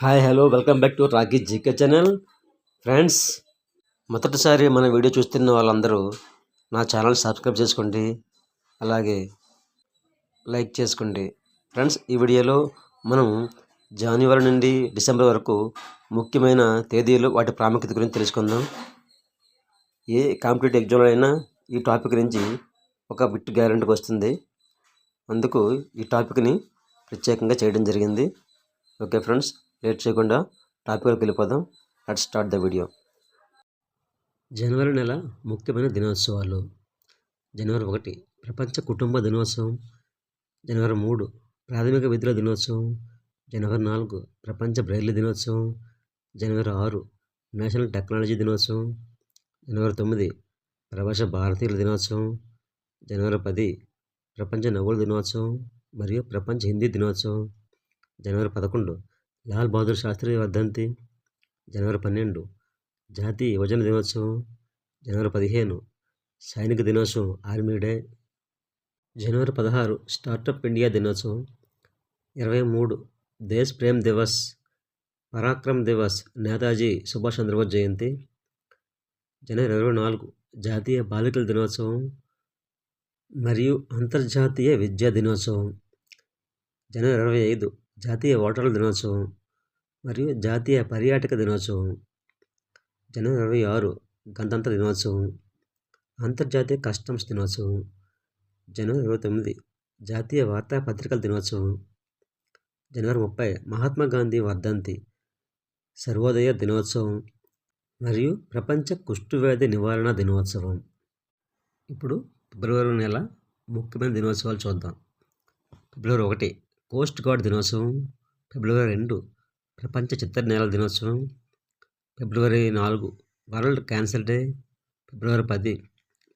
Hi hello welcome back to Rocky GK channel friends మొదటిసారి మన video చూస్తున్న వాళ్ళందరూ నా ఛానల్ సబ్స్క్రైబ్ చేసుకోండి. అలాగే లైక్ చేసుకోండి. ఫ్రెండ్స్ ఈ వీడియోలో మనం జనవరి నుండి డిసెంబర్ వరకు ముఖ్యమైన తేదీలు వాటి ప్రాముఖ్యత గురించి తెలుసుకుందాం. ఏ కాంపిటేటివ్ ఎగ్జామ్లో అయినా ఈ టాపిక్ గురించి ఒక బిట్ గ్యారంటీకి వస్తుంది. అందుకు ఈ టాపిక్ని ప్రత్యేకంగా చేయడం జరిగింది. ఓకే ఫ్రెండ్స్ లేట్ చేయకుండా టాపిక్లోకి వెళ్ళిపోదాం. Let start the video. జనవరి నెల ముఖ్యమైన దినోత్సవాలు. జనవరి ఒకటి ప్రపంచ కుటుంబ దినోత్సవం. జనవరి మూడు ప్రాథమిక విద్యుల దినోత్సవం. జనవరి నాలుగు ప్రపంచ బ్రైల్ దినోత్సవం. జనవరి ఆరు నేషనల్ టెక్నాలజీ దినోత్సవం. జనవరి తొమ్మిది ప్రవాస భారతీయుల దినోత్సవం. జనవరి పది ప్రపంచ నవ్వుల దినోత్సవం మరియు ప్రపంచ హిందీ దినోత్సవం. జనవరి పదకొండు లాల్ బహదూర్ శాస్త్రి వర్ధంతి జనవరి పన్నెండు. జాతీయ యువజన దినోత్సవం జనవరి పదిహేను. సైనిక దినోత్సవం ఆర్మీ డే. జనవరి పదహారు స్టార్టప్ ఇండియా దినోత్సవం. ఇరవై మూడు దేశ్ ప్రేమ్ దివస్ పరాక్రమ్ దివస్ నేతాజీ సుభాష్ చంద్రబోస్ జయంతి. జనవరి ఇరవై నాలుగు జాతీయ బాలికల దినోత్సవం మరియు అంతర్జాతీయ విద్యా దినోత్సవం. జనవరి ఇరవై ఐదు జాతీయ ఓటర్ల దినోత్సవం మరియు జాతీయ పర్యాటక దినోత్సవం. జనవరి ఇరవై ఆరు గణతంత్ర దినోత్సవం అంతర్జాతీయ కస్టమ్స్ దినోత్సవం జనవరి ఇరవై తొమ్మిది జాతీయ వార్తాపత్రికల దినోత్సవం జనవరి ముప్పై మహాత్మా గాంధీ వర్ధంతి సర్వోదయ దినోత్సవం మరియు ప్రపంచ కుష్ఠువ్యాధి నివారణ దినోత్సవం. ఇప్పుడు ఫిబ్రవరి నెల ముఖ్యమైన దినోత్సవాలు చూద్దాం. ఫిబ్రవరి ఒకటి కోస్ట్ గార్డ్ దినోత్సవం ఫిబ్రవరి రెండు ప్రపంచ చిత్తనేల దినోత్సవం ఫిబ్రవరి నాలుగు వరల్డ్ క్యాన్సర్ డే ఫిబ్రవరి పది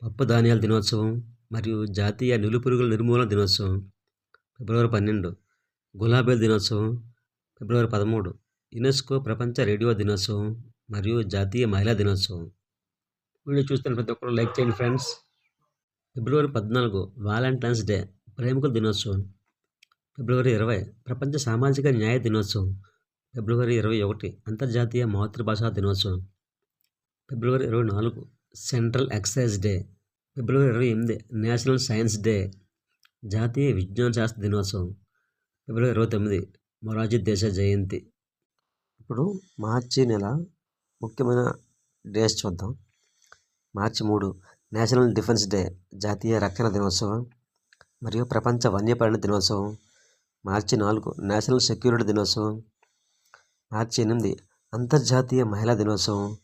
పప్పు ధాన్యాల దినోత్సవం మరియు జాతీయ నిలుపురుగుల నిర్మూలన దినోత్సవం ఫిబ్రవరి పన్నెండు గులాబీల దినోత్సవం ఫిబ్రవరి పదమూడు యునెస్కో ప్రపంచ రేడియో దినోత్సవం మరియు జాతీయ మహిళా దినోత్సవం. వీడియో చూస్తున్న ప్రతి ఒక్కరు లైక్ చేయండి ఫ్రెండ్స్. ఫిబ్రవరి పద్నాలుగు వాలంటైన్స్ డే ప్రేమికుల దినోత్సవం. ఫిబ్రవరి ఇరవై ప్రపంచ సామాజిక న్యాయ దినోత్సవం. ఫిబ్రవరి ఇరవై ఒకటి అంతర్జాతీయ మాతృభాషా దినోత్సవం. ఫిబ్రవరి ఇరవై నాలుగు సెంట్రల్ ఎక్సైజ్ డే. ఫిబ్రవరి ఇరవై ఎనిమిది నేషనల్ సైన్స్ డే. జాతీయ విజ్ఞాన శాస్త్ర దినోత్సవం. ఫిబ్రవరి ఇరవై తొమ్మిది మొరార్జీ దేశ జయంతి. ఇప్పుడు మార్చి నెల ముఖ్యమైన డేస్ చూద్దాం. మార్చి మూడు నేషనల్ డిఫెన్స్ డే జాతీయ రక్షణ దినోత్సవం. మరియు ప్రపంచ వన్యప్రాణి దినోత్సవం. మార్చి నాలుగు నేషనల్ సెక్యూరిటీ దినోత్సవం. మార్చి ఎనిమిది అంతర్జాతీయ మహిళా దినోత్సవం.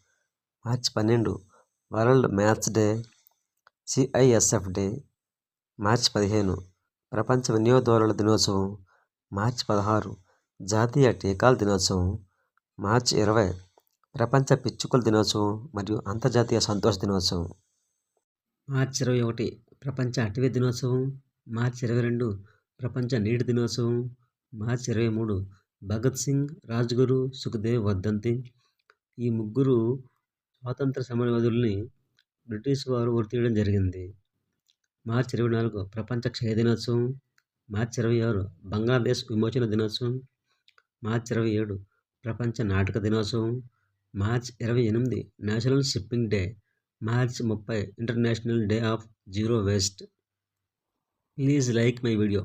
మార్చి పన్నెండు world maths day CISF day. మార్చి పదిహేను ప్రపంచ వినియోగదారుల దినోత్సవం. మార్చి పదహారు జాతీయ టీకాల దినోత్సవం. మార్చి ఇరవై ప్రపంచ పిచ్చుకల దినోత్సవం మరియు అంతర్జాతీయ సంతోష దినోత్సవం. మార్చి ఇరవై ఒకటి ప్రపంచ అటవీ దినోత్సవం. మార్చి ఇరవై రెండు ప్రపంచ నీటి దినోత్సవం మార్చి ఇరవై మూడు. భగత్ సింగ్ రాజ్గురు సుఖదేవ్ వర్ధంతి. ఈ ముగ్గురు స్వాతంత్ర సమరయోధుల్ని బ్రిటిష్ వారు ఒత్తియడం జరిగింది. మార్చి ఇరవై నాలుగు ప్రపంచ క్షయ దినోత్సవం మార్చి ఇరవై ఆరు బంగ్లాదేశ్ విమోచన దినోత్సవం మార్చి ఇరవై ఏడు ప్రపంచ నాటక దినోత్సవం మార్చి ఇరవై ఎనిమిది నేషనల్ షిప్పింగ్ డే మార్చి ముప్పై international day of zero waste. Please like my video.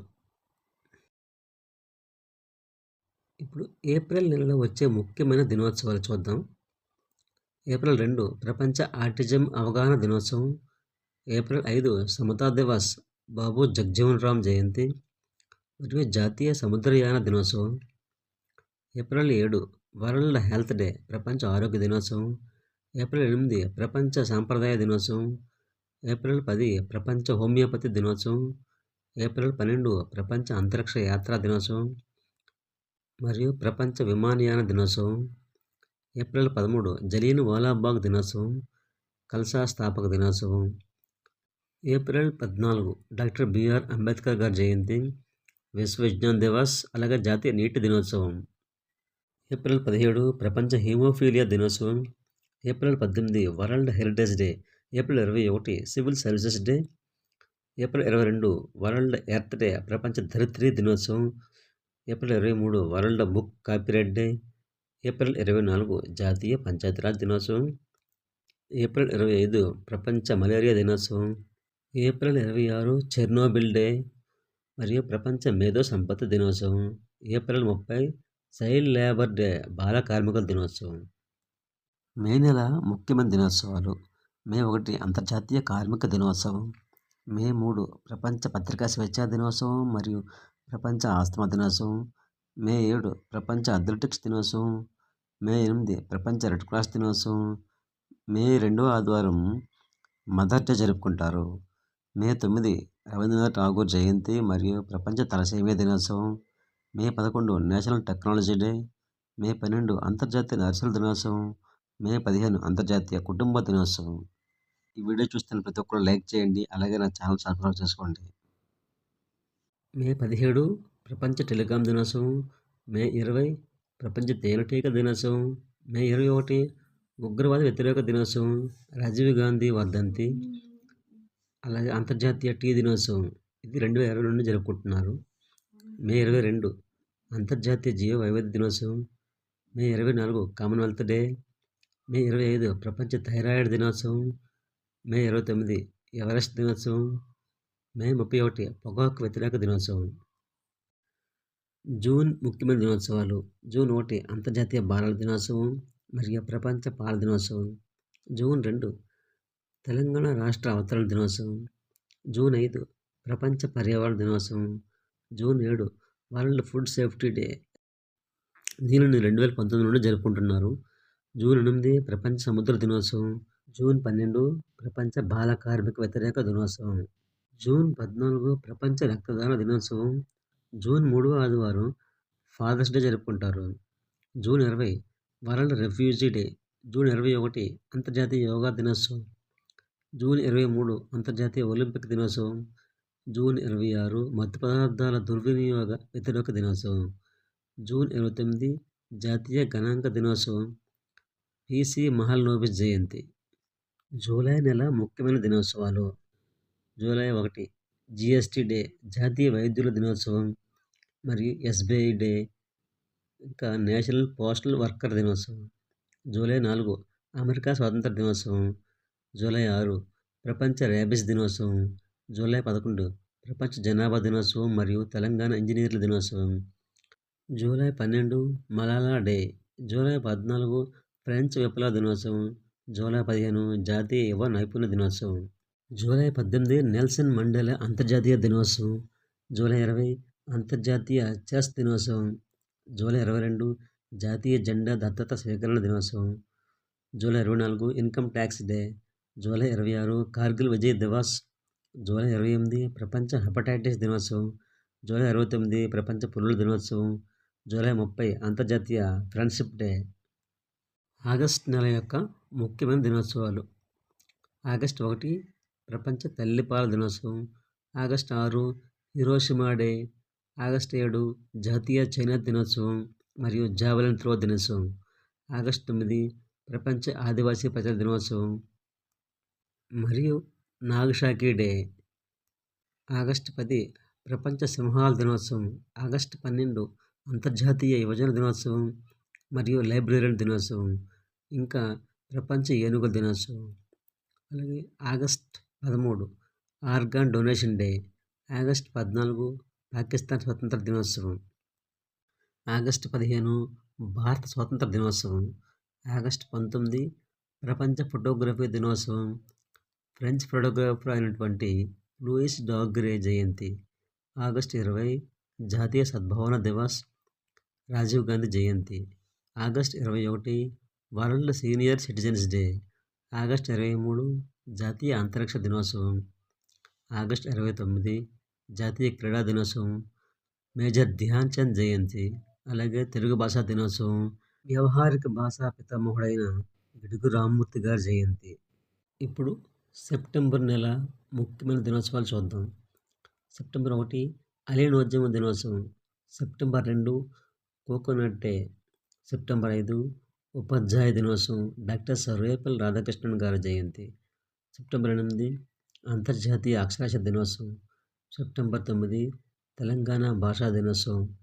ఇప్పుడు ఏప్రిల్ నెలలో వచ్చే ముఖ్యమైన దినోత్సవాలు చూద్దాం. ఏప్రిల్ రెండు ప్రపంచ ఆర్టిజం అవగాహన దినోత్సవం. ఏప్రిల్ ఐదు సమతా దివస్ బాబు జగ్జీవన్ రామ్ జయంతి. మరియు జాతీయ సముద్రయాన దినోత్సవం. ఏప్రిల్ ఏడు వరల్డ్ హెల్త్ డే ప్రపంచ ఆరోగ్య దినోత్సవం. ఏప్రిల్ ఎనిమిది ప్రపంచ సాంప్రదాయ దినోత్సవం. ఏప్రిల్ పది ప్రపంచ హోమియోపతి దినోత్సవం. ఏప్రిల్ పన్నెండు ప్రపంచ అంతరిక్ష యాత్రా దినోత్సవం. మరియు ప్రపంచ విమానయాన దినోత్సవం ఏప్రిల్ పదమూడు జలీన్ వాలాబాగ్ దినోత్సవం కల్సా స్థాపక దినోత్సవం ఏప్రిల్ పద్నాలుగు డాక్టర్ బిఆర్ అంబేద్కర్ గారి జయంతి విశ్వ విజ్ఞాన్ దివస్ అలాగే జాతీయ నీటి దినోత్సవం. ఏప్రిల్ పదిహేడు ప్రపంచ హీమోఫీలియా దినోత్సవం ఏప్రిల్ పద్దెనిమిది వరల్డ్ హెరిటేజ్ డే ఏప్రిల్ ఇరవై ఒకటి సివిల్ సర్వీసెస్ డే ఏప్రిల్ ఇరవై రెండు వరల్డ్ ఎర్త్ డే ప్రపంచ ధరిత్రి దినోత్సవం ఏప్రిల్ ఇరవై మూడు world book copyright day April ఇరవై నాలుగు జాతీయ పంచాయతీరాజ్ దినోత్సవం ఏప్రిల్ ఇరవై ఐదు ప్రపంచ మలేరియా దినోత్సవం ఏప్రిల్ ఇరవై ఆరు చెర్నోబిల్ డే మరియు ప్రపంచ మేధో సంపత్తి దినోత్సవం ఏప్రిల్ ముప్పై చైల్డ్ లేబర్ డే బాల కార్మికుల దినోత్సవం. మే నెల ముఖ్యమైన దినోత్సవాలు. మే ఒకటి అంతర్జాతీయ కార్మిక దినోత్సవం. మే మూడు ప్రపంచ పత్రికా స్వేచ్ఛా దినోత్సవం మరియు ప్రపంచ ఆస్తమా దినోత్సవం. మే ఏడు ప్రపంచ అథ్లెటిక్స్ దినోత్సవం. మే ఎనిమిది ప్రపంచ రెడ్ క్రాస్ దినోత్సవం. మే రెండవ ఆదివారం మదర్ డే జరుపుకుంటారు. మే తొమ్మిది రవీంద్రనాథ్ ఠాగూర్ జయంతి మరియు ప్రపంచ తలసేమియా దినోత్సవం. మే పదకొండు నేషనల్ టెక్నాలజీ డే. మే పన్నెండు అంతర్జాతీయ నర్సుల దినోత్సవం. మే పదిహేను అంతర్జాతీయ కుటుంబ దినోత్సవం. ఈ వీడియో చూస్తున్న ప్రతి ఒక్కరు లైక్ చేయండి అలాగే నా ఛానల్ సబ్స్క్రైబ్ చేసుకోండి. మే పదిహేడు ప్రపంచ టెలికాం దినోత్సవం. మే ఇరవై ప్రపంచ తేనెటీగ దినోత్సవం. మే ఇరవై ఒకటి ఉగ్రవాద వ్యతిరేక దినోత్సవం. రాజీవ్ గాంధీ వర్ధంతి. అలాగే అంతర్జాతీయ టీ దినోత్సవం. ఇది రెండు వేల ఇరవై రెండు జరుపుకుంటున్నారు. మే ఇరవై రెండు అంతర్జాతీయ జీవ వైవిధ్య దినోత్సవం. మే ఇరవై నాలుగు కామన్వెల్త్ డే. మే ఇరవై ఐదు ప్రపంచ థైరాయిడ్ దినోత్సవం. మే ఇరవై తొమ్మిది ఎవరెస్ట్ దినోత్సవం. మే ముప్పై ఒకటి పొగాకు వ్యతిరేక దినోత్సవం. జూన్ ముఖ్యమైన దినోత్సవాలు. జూన్ ఒకటి అంతర్జాతీయ బాలల దినోత్సవం మరియు ప్రపంచ పాల దినోత్సవం. జూన్ రెండు తెలంగాణ రాష్ట్ర అవతరణ దినోత్సవం. జూన్ ఐదు ప్రపంచ పర్యావరణ దినోత్సవం. జూన్ ఏడు వరల్డ్ ఫుడ్ సేఫ్టీ డే. దీనిని రెండు వేల పంతొమ్మిది నుండి జరుపుకుంటున్నారు. జూన్ ఎనిమిది ప్రపంచ సముద్ర దినోత్సవం. జూన్ పన్నెండు ప్రపంచ బాల కార్మిక వ్యతిరేక దినోత్సవం. జూన్ పద్నాలుగు ప్రపంచ రక్తదాన దినోత్సవం. జూన్ మూడవ ఆదివారం ఫాదర్స్ డే జరుపుకుంటారు. జూన్ ఇరవై వరల్డ్ రెఫ్యూజీ డే. జూన్ ఇరవై ఒకటి అంతర్జాతీయ యోగా దినోత్సవం. జూన్ ఇరవై మూడు అంతర్జాతీయ ఒలింపిక్ దినోత్సవం. జూన్ ఇరవై ఆరు మత్తు పదార్థాల దుర్వినియోగ వ్యతిరేక దినోత్సవం. జూన్ ఇరవై తొమ్మిది జాతీయ గణాంక దినోత్సవం. పిసి మహల్నోబిస్ జయంతి. జూలై నెల ముఖ్యమైన దినోత్సవాలు. జూలై ఒకటి. జిఎస్టీ డే జాతీయ వైద్యుల దినోత్సవం మరియు ఎస్బీఐ డే ఇంకా నేషనల్ పోస్టల్ వర్కర్ దినోత్సవం. జూలై నాలుగు అమెరికా స్వాతంత్ర దినోత్సవం. జూలై ఆరు ప్రపంచ రేబిస్ దినోత్సవం. జూలై పదకొండు ప్రపంచ జనాభా దినోత్సవం మరియు తెలంగాణ ఇంజనీర్ల దినోత్సవం. జూలై పన్నెండు మలాలా డే. జూలై పద్నాలుగు ఫ్రెంచ్ విప్లవ దినోత్సవం. జూలై పదిహేను జాతీయ యువ నైపుణ్య దినోత్సవం. జూలై పద్దెనిమిది నెల్సన్ మండేలా అంతర్జాతీయ దినోత్సవం. జూలై ఇరవై అంతర్జాతీయ చెస్ దినోత్సవం. జూలై ఇరవై రెండు జాతీయ జెండా దత్తత స్వీకరణ దినోత్సవం. జూలై ఇరవై నాలుగు ఇన్కమ్ ట్యాక్స్ డే. జూలై ఇరవై ఆరు కార్గిల్ విజయ్ దివాస్. జూలై ఇరవై ఎనిమిది ప్రపంచ హెపటైటిస్ దినోత్సవం. జూలై ఇరవై తొమ్మిది ప్రపంచ పురుల దినోత్సవం. జూలై ముప్పై అంతర్జాతీయ ఫ్రెండ్షిప్ డే. ఆగస్ట్ నెల యొక్క ముఖ్యమైన దినోత్సవాలు. ఆగస్ట్ ఒకటి ప్రపంచ తల్లిపాల దినోత్సవం. ఆగస్ట్ ఆరు హిరోషిమా డే. ఆగస్ట్ ఏడు జాతీయ చైనా దినోత్సవం మరియు జావలిన్ త్రో దినోత్సవం. ఆగస్ట్ తొమ్మిది ప్రపంచ ఆదివాసీ ప్రజల దినోత్సవం మరియు నాగశాకి డే. ఆగస్ట్ పది ప్రపంచ సింహాల దినోత్సవం. ఆగస్ట్ పన్నెండు అంతర్జాతీయ యువజన దినోత్సవం మరియు లైబ్రరీల దినోత్సవం. ఇంకా ప్రపంచ ఏనుగుల దినోత్సవం. అలాగే ఆగస్ట్ పదమూడు. ఆర్గాన్ డొనేషన్ డే ఆగస్ట్ పద్నాలుగు పాకిస్తాన్ స్వతంత్ర దినోత్సవం. ఆగస్టు పదిహేను భారత స్వాతంత్ర దినోత్సవం. ఆగస్టు పంతొమ్మిది ప్రపంచ ఫోటోగ్రఫీ దినోత్సవం. ఫ్రెంచ్ ఫోటోగ్రాఫర్ అయినటువంటి లూయిస్ డాగ్రే జయంతి. ఆగస్టు ఇరవై జాతీయ సద్భావన దివస్ రాజీవ్ గాంధీ జయంతి. ఆగస్ట్ ఇరవై ఒకటి world senior citizens day. August ఇరవై మూడు జాతీయ అంతరిక్ష దినోత్సవం ఆగస్టు ఇరవై తొమ్మిది జాతీయ క్రీడా దినోత్సవం మేజర్ ధ్యాన్ చంద్ జయంతి అలాగే తెలుగు భాషా దినోత్సవం వ్యవహారిక భాషా పితామహుడైన గిడుగు రామ్మూర్తి గారి జయంతి. ఇప్పుడు సెప్టెంబర్ నెల ముఖ్యమైన దినోత్సవాలు చూద్దాం. సెప్టెంబర్ ఒకటి అలీనోద్యమ దినోత్సవం సెప్టెంబర్ రెండు కోకోనట్ డే. సెప్టెంబర్ ఐదు ఉపాధ్యాయ దినోత్సవం డాక్టర్ సర్వేపల్లి రాధాకృష్ణన్ గారి జయంతి. సెప్టెంబర్ ఎనిమిది అంతర్జాతీయ అక్షరాస్యత దినోత్సవం. సెప్టెంబర్ తొమ్మిది తెలంగాణ భాషా దినోత్సవం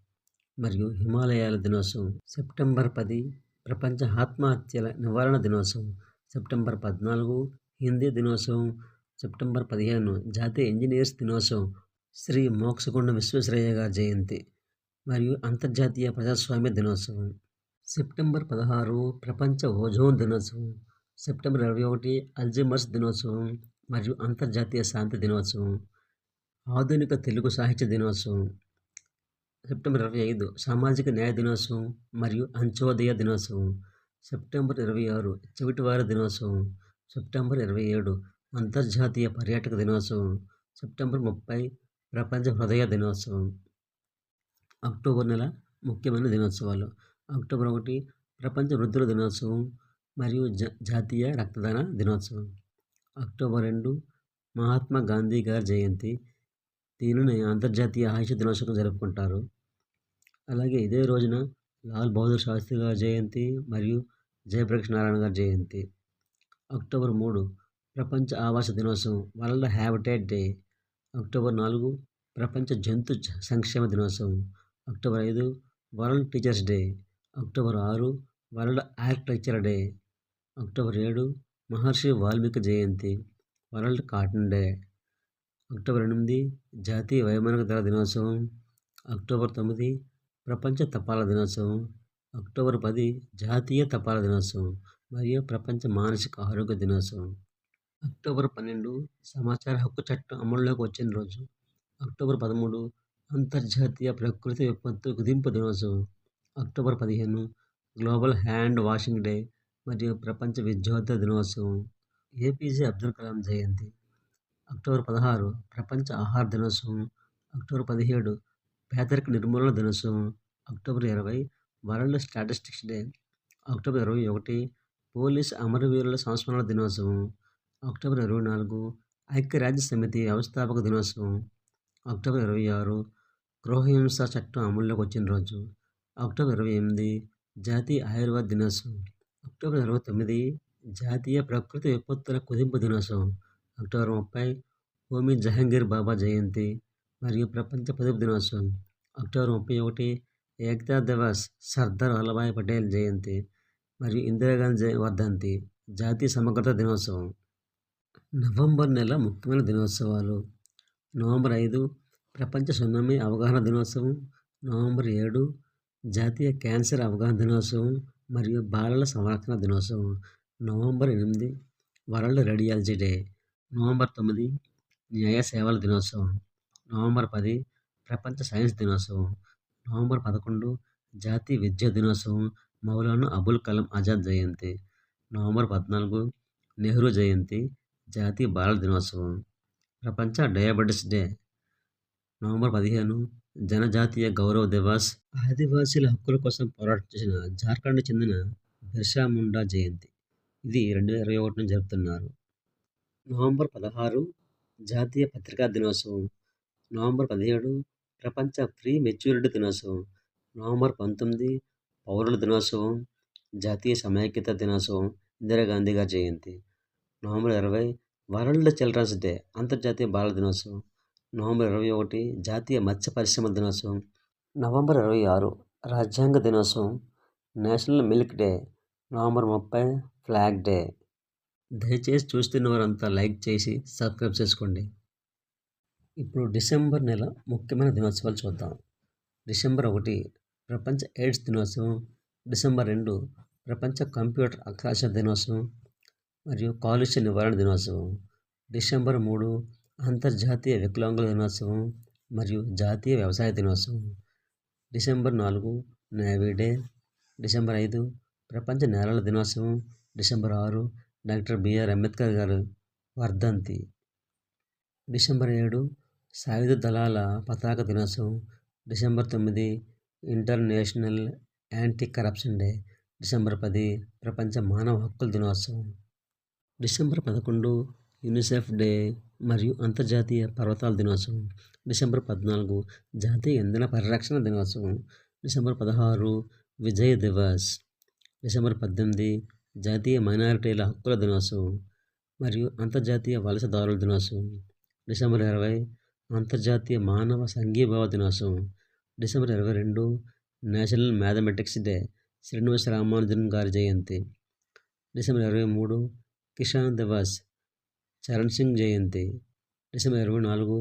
మరియు హిమాలయాల దినోత్సవం. సెప్టెంబర్ పది ప్రపంచ ఆత్మహత్యల నివారణ దినోత్సవం. సెప్టెంబర్ పద్నాలుగు హిందీ దినోత్సవం. సెప్టెంబర్ పదిహేను జాతీయ ఇంజనీర్స్ దినోత్సవం. శ్రీ మోక్షగుండ విశ్వేశ్వరయ్య గారి జయంతి మరియు అంతర్జాతీయ ప్రజాస్వామ్య దినోత్సవం. సెప్టెంబర్ పదహారు ప్రపంచ ఓజోన్ దినోత్సవం. సెప్టెంబర్ ఇరవై ఒకటి అల్జీమర్స్ దినోత్సవం మరియు అంతర్జాతీయ శాంతి దినోత్సవం ఆధునిక తెలుగు సాహిత్య దినోత్సవం సెప్టెంబర్ ఇరవై ఐదు సామాజిక న్యాయ దినోత్సవం మరియు అంత్యోదయ దినోత్సవం సెప్టెంబర్ ఇరవై ఆరు చెవిటివార దినోత్సవం సెప్టెంబర్ ఇరవై ఏడు అంతర్జాతీయ పర్యాటక దినోత్సవం సెప్టెంబర్ ముప్పై ప్రపంచ హృదయ దినోత్సవం. అక్టోబర్ నెల ముఖ్యమైన దినోత్సవాలు. అక్టోబర్ ఒకటి ప్రపంచ వృద్ధుల దినోత్సవం మరియు జా జాతీయ రక్తదాన దినోత్సవం. అక్టోబర్ రెండు మహాత్మా గాంధీ గారి జయంతి. దీనిని అంతర్జాతీయ ఆయుష దినోత్సవం జరుపుకుంటారు. అలాగే ఇదే రోజున లాల్ బహదూర్ శాస్త్రి గారి జయంతి మరియు జయప్రకాష్ నారాయణ గారి జయంతి. అక్టోబర్ మూడు ప్రపంచ ఆవాస దినోత్సవం వరల్డ్ హ్యాబిటేట్ డే. అక్టోబర్ నాలుగు ప్రపంచ జంతు సంక్షేమ దినోత్సవం. అక్టోబర్ ఐదు వరల్డ్ టీచర్స్ డే. అక్టోబర్ ఆరు వరల్డ్ ఆర్కిటెక్చర్ డే. అక్టోబర్ ఏడు మహర్షి వాల్మీకి జయంతి వరల్డ్ కాటన్ డే. అక్టోబర్ ఎనిమిది జాతీయ వైమానిక దళ దినోత్సవం. అక్టోబర్ తొమ్మిది ప్రపంచ తపాలా దినోత్సవం. అక్టోబర్ పది జాతీయ తపాలా దినోత్సవం మరియు ప్రపంచ మానసిక ఆరోగ్య దినోత్సవం. అక్టోబర్ పన్నెండు సమాచార హక్కు చట్టం అమల్లోకి వచ్చిన రోజు. అక్టోబర్ పదమూడు అంతర్జాతీయ ప్రకృతి విపత్తు కుదింపు దినోత్సవం. అక్టోబర్ పదిహేను గ్లోబల్ హ్యాండ్ వాషింగ్ డే. మరియు ప్రపంచ విద్యోర్థ దినోత్సవం ఏపీజే అబ్దుల్ కలాం జయంతి అక్టోబర్ పదహారు ప్రపంచ ఆహార దినోత్సవం అక్టోబర్ పదిహేడు పేదరిక నిర్మూలన దినోత్సవం అక్టోబర్ ఇరవై వరల్డ్ స్టాటిస్టిక్స్ డే అక్టోబర్ ఇరవై ఒకటి పోలీస్ అమరవీరుల సంస్మరణ దినోత్సవం అక్టోబర్ ఇరవై నాలుగు ఐక్యరాజ్య సమితి వ్యవస్థాపక దినోత్సవం అక్టోబర్ ఇరవై ఆరు గృహహింస చట్టం అమల్లోకి వచ్చిన రోజు అక్టోబర్ ఇరవై ఎనిమిది జాతీయ ఆయుర్వేద దినోత్సవం. అక్టోబర్ ఇరవై తొమ్మిది జాతీయ ప్రకృతి విపత్తుల కుదింపు దినోత్సవం. అక్టోబర్ ముప్పై హోమీ జహంగీర్ బాబా జయంతి మరియు ప్రపంచ పొదుపు దినోత్సవం. అక్టోబర్ ముప్పై ఒకటి ఏకతా దివస్ సర్దార్ వల్లభాయ్ పటేల్ జయంతి మరియు ఇందిరాగాంధీ వర్ధంతి జాతీయ సమగ్రత దినోత్సవం. నవంబర్ నెల ముఖ్యమైన దినోత్సవాలు. నవంబర్ ఐదు ప్రపంచ సునామీ అవగాహన దినోత్సవం. నవంబర్ ఏడు జాతీయ క్యాన్సర్ అవగాహన దినోత్సవం. మరియు బాలల సంరక్షణ దినోత్సవం నవంబర్ ఎనిమిది వరల్డ్ రేడియాలజీ డే నవంబర్ తొమ్మిది న్యాయ సేవల దినోత్సవం నవంబర్ పది ప్రపంచ సైన్స్ దినోత్సవం నవంబర్ పదకొండు జాతీయ విద్యా దినోత్సవం మౌలానా అబుల్ కలాం ఆజాద్ జయంతి నవంబర్ పద్నాలుగు నెహ్రూ జయంతి జాతీయ బాలల దినోత్సవం ప్రపంచ డయాబెటిస్ డే నవంబర్ పదిహేను జనజాతీయ గౌరవ దివాస్. ఆదివాసీల హక్కుల కోసం పోరాటం చేసిన జార్ఖండ్ చెందిన బిర్సా ముండా జయంతి. ఇది రెండు వేల ఇరవై ఒకటిన జరుపుతున్నారు. నవంబర్ పదహారు జాతీయ పత్రికా దినోత్సవం. నవంబర్ పదిహేడు ప్రపంచ ప్రీ మెచ్యూరిటీ దినోత్సవం. నవంబర్ పంతొమ్మిది పౌరుల దినోత్సవం. జాతీయ సమైక్యత దినోత్సవం. ఇందిరాగాంధీ గారి జయంతి. నవంబర్ ఇరవై వరల్డ్ చిల్డ్రన్స్ డే అంతర్జాతీయ బాల దినోత్సవం. నవంబర్ ఇరవై ఒకటి జాతీయ మత్స్య పరిశ్రమ దినోత్సవం. నవంబర్ ఇరవై ఆరు రాజ్యాంగ దినోత్సవం. National milk day. నవంబర్ ముప్పై ఫ్లాగ్ డే. దయచేసి చూస్తున్న వారంతా లైక్ చేసి సబ్స్క్రైబ్ చేసుకోండి. ఇప్పుడు డిసెంబర్ నెల ముఖ్యమైన దినోత్సవాలు చూద్దాం. డిసెంబర్ ఒకటి ప్రపంచ ఎయిడ్స్ దినోత్సవం. డిసెంబర్ రెండు ప్రపంచ కంప్యూటర్ అక్షరాస్యత దినోత్సవం. మరియు కాలుష్య నివారణ దినోత్సవం. డిసెంబర్ మూడు అంతర్జాతీయ వికలాంగుల దినోత్సవం మరియు జాతీయ వ్యవసాయ దినోత్సవం. డిసెంబర్ నాలుగు నేవీ డే. డిసెంబర్ ఐదు ప్రపంచ నేలల దినోత్సవం. డిసెంబర్ ఆరు డాక్టర్ బిఆర్ అంబేద్కర్ గారు వర్ధంతి. డిసెంబర్ ఏడు సాయుధ దళాల పతాక దినోత్సవం. డిసెంబర్ తొమ్మిది international anti corruption day. December పది ప్రపంచ మానవ హక్కుల దినోత్సవం. డిసెంబర్ పదకొండు యూనిసెఫ్ డే. మరియు అంతర్జాతీయ పర్వతాల దినోత్సవం. డిసెంబర్ పద్నాలుగు జాతీయ ఇంధన పరిరక్షణ దినోత్సవం. డిసెంబర్ పదహారు విజయ్ దివాస్. డిసెంబర్ పద్దెనిమిది జాతీయ మైనారిటీల హక్కుల దినోత్సవం మరియు అంతర్జాతీయ వలసదారుల దినోత్సవం. డిసెంబర్ ఇరవై అంతర్జాతీయ మానవ సంఘీభావ దినోత్సవం. డిసెంబర్ ఇరవై రెండు national mathematics day Srinivasa Ramanujan గారి జయంతి. డిసెంబర్ ఇరవై మూడు కిషాన్ దివాస్. చరణ్ సింగ్ జయంతి డిసెంబర్ ఇరవై నాలుగు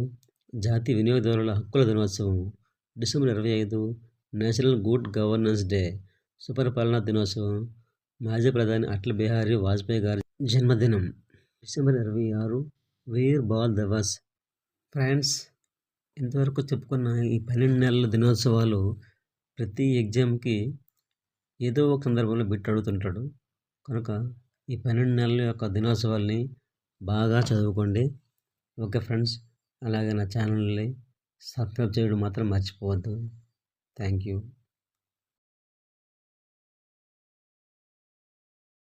జాతీయ వినియోగదారుల హక్కుల దినోత్సవం డిసెంబర్ ఇరవై ఐదు నేషనల్ గుడ్ గవర్నెన్స్ డే సుపరిపాలనా దినోత్సవం మాజీ ప్రధాని అటల్ బిహారీ వాజ్పేయి గారి జన్మదినం డిసెంబర్ ఇరవై ఆరు వీర్ బాల్ దివస్. ఫ్రెండ్స్ ఇంతవరకు చెప్పుకున్న ఈ పన్నెండు నెలల దినోత్సవాలు ప్రతి ఎగ్జామ్కి ఏదో ఒక సందర్భంలో బిట్ అడుగుతుంటాడు. కనుక ఈ పన్నెండు నెలల యొక్క దినోత్సవాల్ని బాగా చదువుకోండి. ఓకే ఫ్రెండ్స్ అలాగే నా ఛానల్ని సబ్స్క్రైబ్ చేయడం మాత్రం మర్చిపోవద్దు. Thank you.